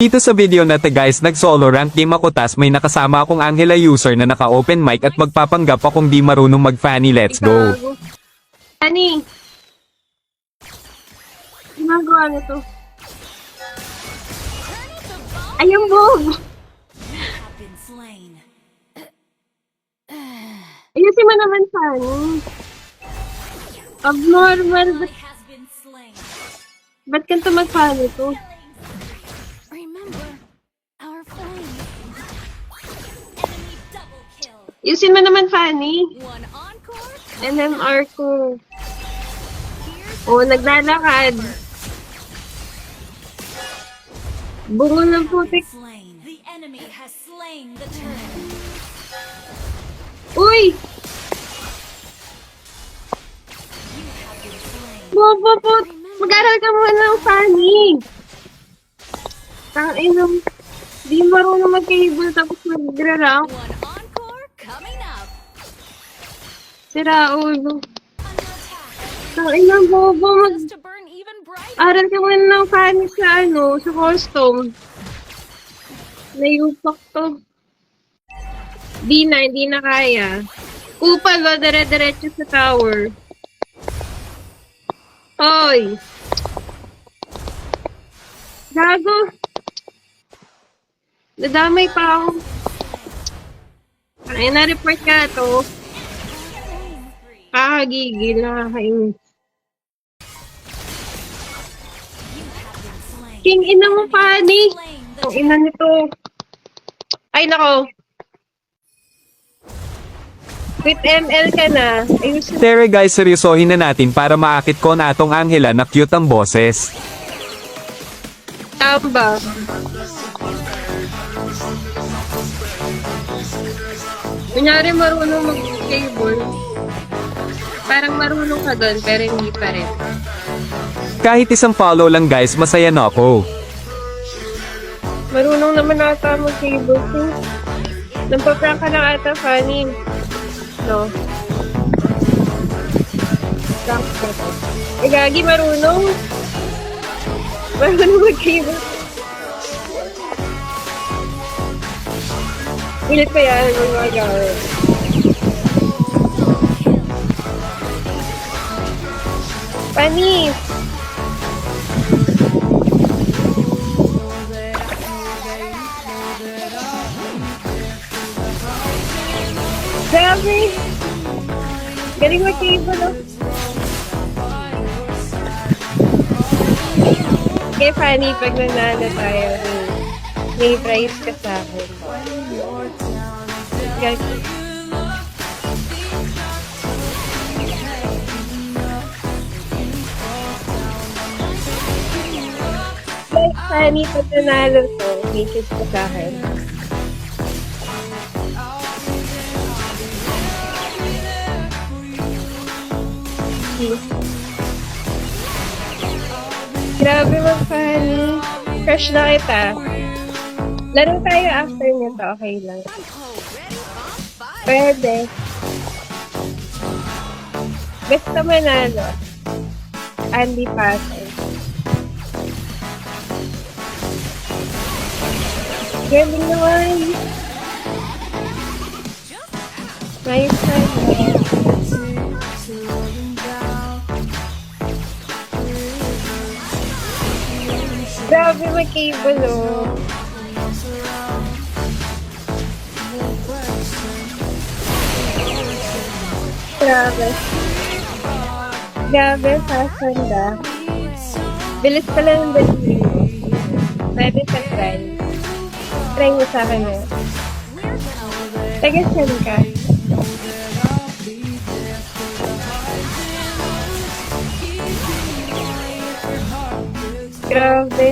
Dito sa video na to guys, nag-solo rank game ako tas may nakasama akong Angela user na naka-open mic at magpapanggap akong di marunong mag-fanny. Let's go. Ani! Ginagawa na to. Ay, yung bog! been slain. Ayusin mo naman, Fanny. Abnormal. Ba't, ba't ganito mag-Fanny to? Kill. Ayusin mo naman, Fanny. NMR ko. Oo, naglalakad. Bungo ng putik. Uy! Bobo po! Mag-aral ka muna ng Fanny! Tangin di marunong mag-cable tapos magra-rank. Sira ulo. Under attack. Tangin ng bobo, brighter. mag-aral ka muna ng Fanny sa ano, sa custom. Nayupak to. Di na, hindi na kaya. Kupal o, dire-diretso sa tower. Hoy! Gago! Nadamay pa ako. Ay, na-report ka to. Kakagigil, nakakainis. King ina mo, Fanny! Ang ina nito. Ay, nako. With ML ka na. Ayusin Tere guys, seryosohin na natin para maakit ko na atong Angela na cute ang boses. tamba. Kunyari marunong mag-cable. Parang marunong ka doon, pero hindi pa rin. Kahit isang follow lang guys, masaya na ako. Marunong naman ata mag-cable. So, Nampaprank ka lang ata, Fanny. No? Prank ka. Eh, gagi, marunong. Marunong mag-cable. Ulit pa yan, mga gawin. Fanny! Grabe! Galing mag-cable, no? Okay, Fanny, pag nanalo tayo, may prize ka sa akin. Gag- Fanny, pag nanalo to, may kiss ka sa akin. Grabe mag Fanny. Crush na kita. Laro tayo after nito, okay lang. Pwede. Basta manalo. Andy Passer. Galing naman. Nice time. Grabe mag-cable, oh. Grabe. Grabe, sasanda. Bilis pala ng delivery. Pwede sa try. Try mo sa akin eh. Taga saan ka? Grabe.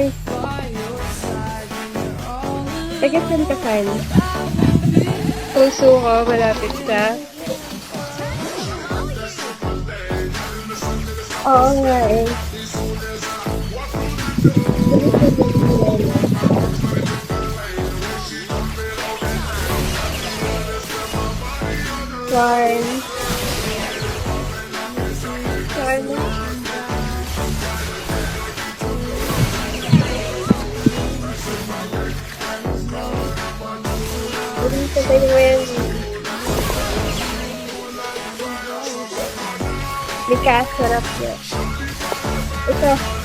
Taga saan ka, Fan? Puso ko, malapit sa... Oo nga eh. Darn. Darn. Because I set up yet. It's a